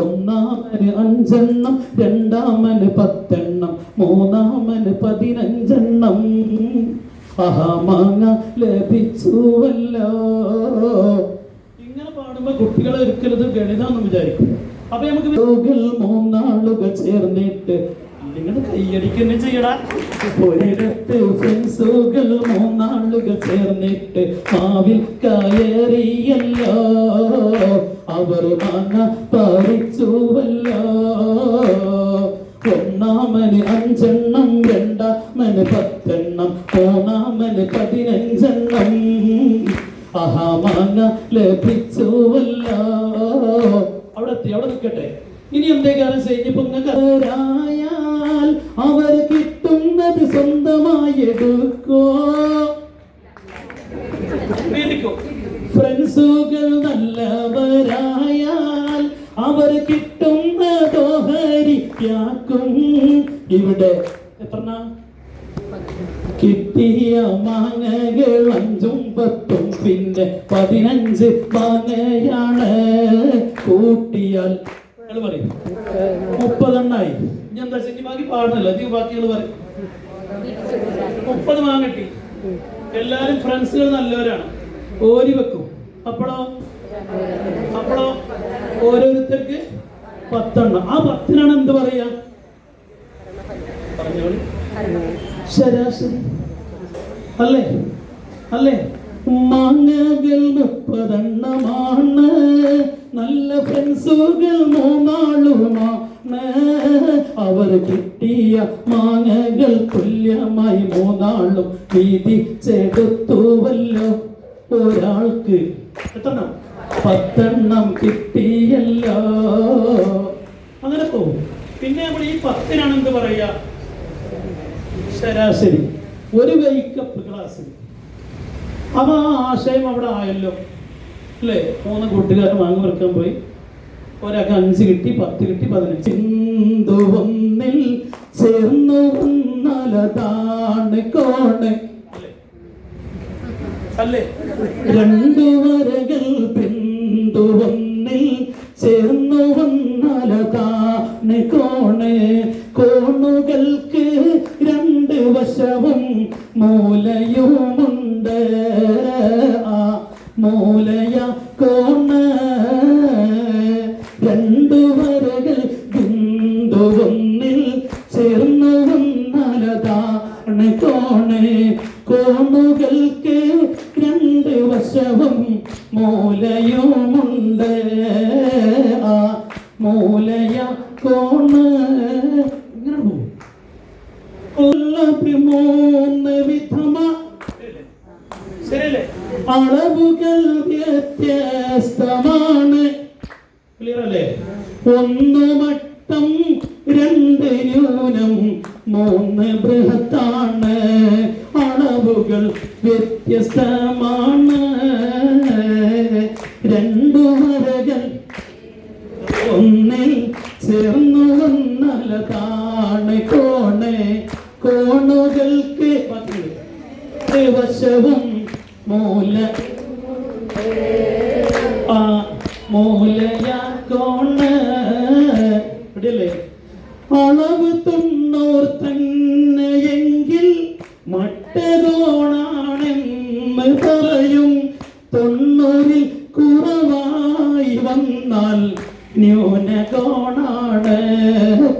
ഒന്നാമന് അഞ്ചെണ്ണം രണ്ടാമന് പത്തെണ്ണം മൂന്നാമന് പതിനഞ്ചെണ്ണം. അഹമാങ്ങ ലഭിച്ചുവല്ലോ. ഇങ്ങനെ പാടുമ്പോ കുട്ടികളെ ഒരിക്കലും ഗണിതാന്ന് വിചാരിക്കും. അപ്പൊ നമുക്ക് മൂന്നാളുകൾ ചേർന്നിട്ട് നിങ്ങൾ കൈയടിക്കുന്ന ചെയ്യടാ. ഒരിടത്ത് ഫ്രണ്ട്സുകൾ മൂന്നാളുകൾ ചേർന്നിട്ട് മാവിൽ കയറിയല്ലോ. അവർ മാങ്ങ പറിച്ചുവല്ലോ. ഒന്നാമന് അഞ്ചെണ്ണം രണ്ടാമന് പത്തെണ്ണം മൂന്നാമന് പതിനഞ്ചെണ്ണം. മാങ്ങ ലഭിച്ചുവല്ലോ. അവിടെ എത്തി അവിടെ നിൽക്കട്ടെ. ഇനി എന്തേക്കാരം ഇനിയിപ്പോ നിങ്ങൾക്കരായാൽ അവർ കിട്ടുന്നത് സ്വന്തമായി എടുക്കോ? ഫ്രണ്ട്സുകൾ നല്ലവരായാൽ അവർ കിട്ടുന്ന ദോഹരിക്കും ഇവിടെ എത്ര കിട്ടിയ മാങ്ങകൾ അഞ്ചും പത്തും പിന്നെ പതിനഞ്ച് മാങ്ങയാണ് കൂട്ടിയാൽ നിങ്ങൾ പറയും. മുപ്പതെണ്ണായി. ഇനി എന്താ ബാക്കി പാടുന്നില്ല അധികം ബാക്കികൾ പറയും. മുപ്പത് മാങ്ങ കിട്ടി. എല്ലാരും ഫ്രണ്ട്സുകൾ നല്ലവരാണ്. ഓരി വെക്കും. അപ്പോഴോ അപ്പോഴോ ഓരോരുത്തർക്ക് പത്തെണ്ണം. ആ പത്തിനാണ് എന്ത് പറയാ? ശരാശരി. അല്ലേ? അല്ലേ? മാങ്ങകൾ ഫ്രണ്ട്സുകൾ മൂന്നാളുമാണ് അവർ കിട്ടിയ മാങ്ങകൾ തുല്യമായി മൂന്നാളും വീതിച്ചെടുത്തുവല്ലോ. ഒരാൾക്ക് എത്രണ്ണം? പത്തെണ്ണം കിട്ടിയല്ലോ. അങ്ങനെ പോകും. പിന്നെ നമ്മൾ ഈ പത്തിനാണ് എന്ത് പറയുക? ശരാശരി. ഒരു വൈക്കപ്പ് ക്ലാസ്സിൽ അപ്പൊ ആ ആശയം അവിടെ ആയല്ലോ. അല്ലേ? മൂന്ന് കൂട്ടുകാർ വാങ്ങി വെക്കാൻ പോയി. ഒരാൾക്ക് അഞ്ച് കിട്ടി പത്ത് കിട്ടി പതിനഞ്ച്. ചിന്തു ഒന്നിൽ ചേർന്നു വന്നാലതാണ് കോണ്. അല്ലേ രണ്ടു വരകൾ ചേർന്നു വന്നാലതാണ് കോണ്. കോണുകൾക്ക് രണ്ട് വശവും മൂലയുമുണ്ട്. ആ മൂലയ കോണ് രണ്ട് വശവും മൂലയുമുണ്ട്. ആ മൂലയ കോണ്. മൂന്ന് വിധമ. അളവുകൾ വ്യത്യസ്തമാണ്. ക്ലിയർ അല്ലേ? ഒന്ന് ന്യൂനം മൂന്ന് ബൃഹത്താണ്. അളവുകൾ വ്യത്യസ്തമാണ്. രണ്ടു വരകൾ ഒന്നിൽ ചേർന്നു വന്നലതാണ് കോണെ കോണുകൾക്ക് വശവും മൂല ആ മൂലയ മട്ടകോണാണെന്ന് പറയും. തൊണ്ണൂറിൽ കുറവായി വന്നാൽ ന്യൂനകോണാണ്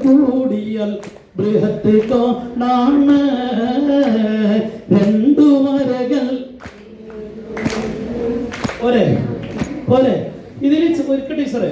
കൂടിയാൽ ബൃഹത്ത് കോണാണ്